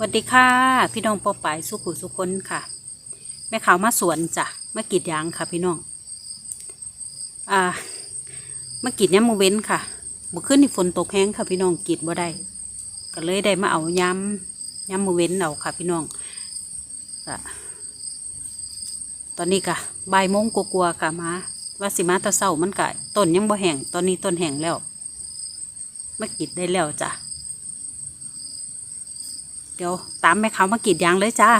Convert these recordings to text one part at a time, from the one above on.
สวัสดีค่ะ พี่น้องปอปายสุขุสุคนค่ะ แม่ขาวมาสวนจ้ะมากรีดยางค่ะ พี่น้อง อ่ามากรีดย้ำมือเว้นค่ะบุขึ้นที่ฝนตกแห้งค่ะ พี่น้องกรีดบ่ได้ก็เลยได้มาเอาย้ำย้ำมือเว้นเอาค่ะ พี่น้องก็ตอนนี้ก็บ่ายโมงกลัวๆค่ะมาว่าสิมาตะเศร้ามันก็ต้นยังบ่แห้งตอนนี้ต้นแห้งแล้วมากรีดได้แล้วจ้ะ เดี๋ยวตามแม่เขามากรีดยางเลยจ้า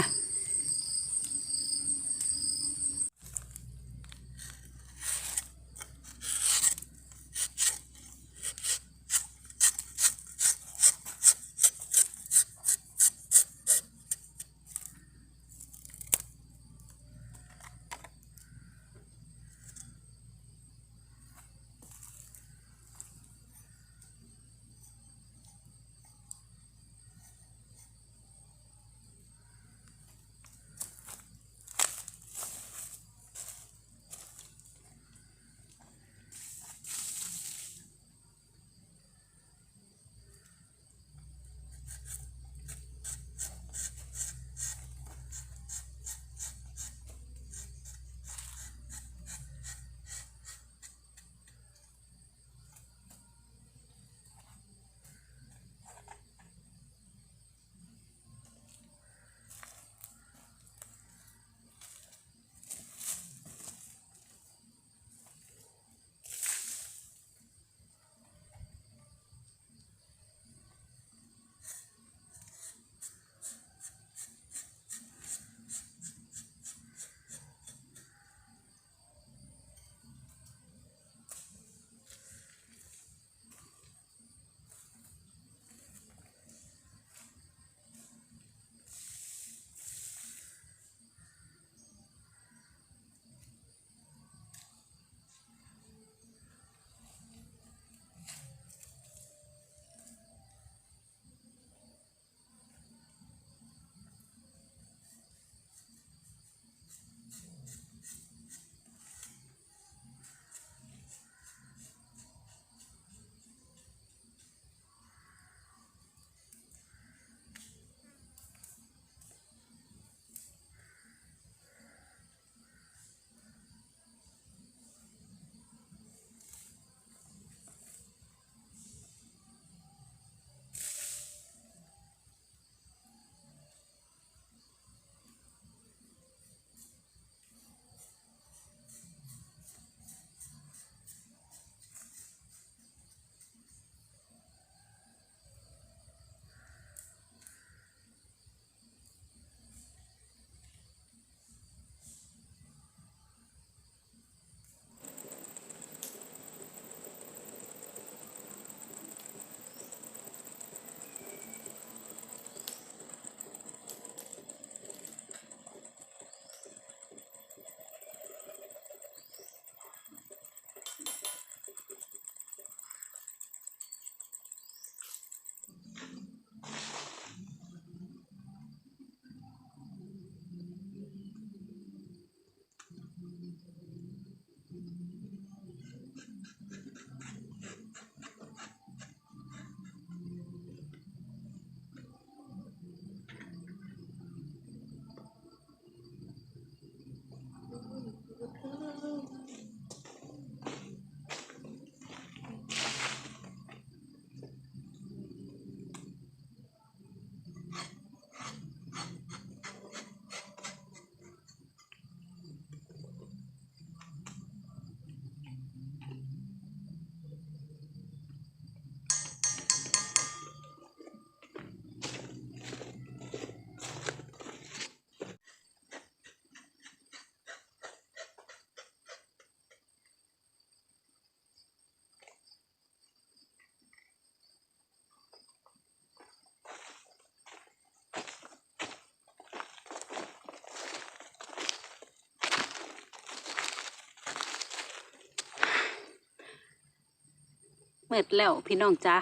เมื่อแล้วพี่น้องจ้า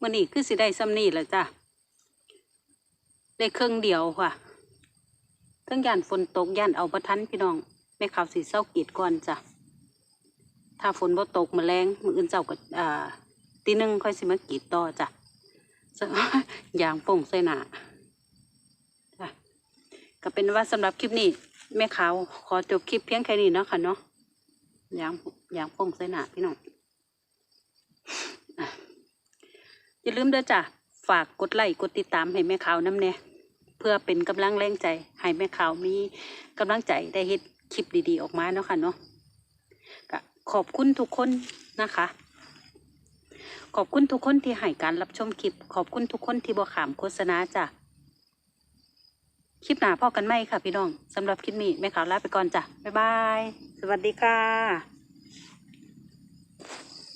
มื่อนี้คือสิได้ซ้ำนี่แหละจ้ะได้เครื่องเดียวค่ะทั้งย่านฝนตกย่านเอาประทันพี่น้องแม่ขาวสีเศร้ากีดก่อนจ้ะถ้าฝนบ่ตกมาแรงมืออื่นเจ้าก็อ่าตีหนึ่งค่อยสิมากีดต่อจ้ะอย่างโป่งใส่หนาจ้ะก็เป็นว่าสำหรับคลิปนี้แม่ขาวขอจบคลิปเพียงแค่นี้เนาะค่ะเนาะ ยางย่างโป่งใส่หนาพี่น้องอย่าลืมเด้อจ้ะฝากกดไลค์กดติดตามให้แม่ขาวน้ำแน่เพื่อเป็นกำลังแรงใจให้แม่ขาวมีกำลังใจได้เฮ็ดคลิปดีๆออกมาเนาะค่ะเนาะขอบคุณทุกคนนะคะ ขอบคุณทุกคนที่ให้การรับชมคลิป ขอบคุณทุกคนที่บ่ขามโฆษณาจ้ะ คลิปหนาพอกันไหมค่ะพี่น้องสำหรับคลิปนี้แม่ขาวลาไปก่อนจ้ะบ๊ายบาย สวัสดีค่ะ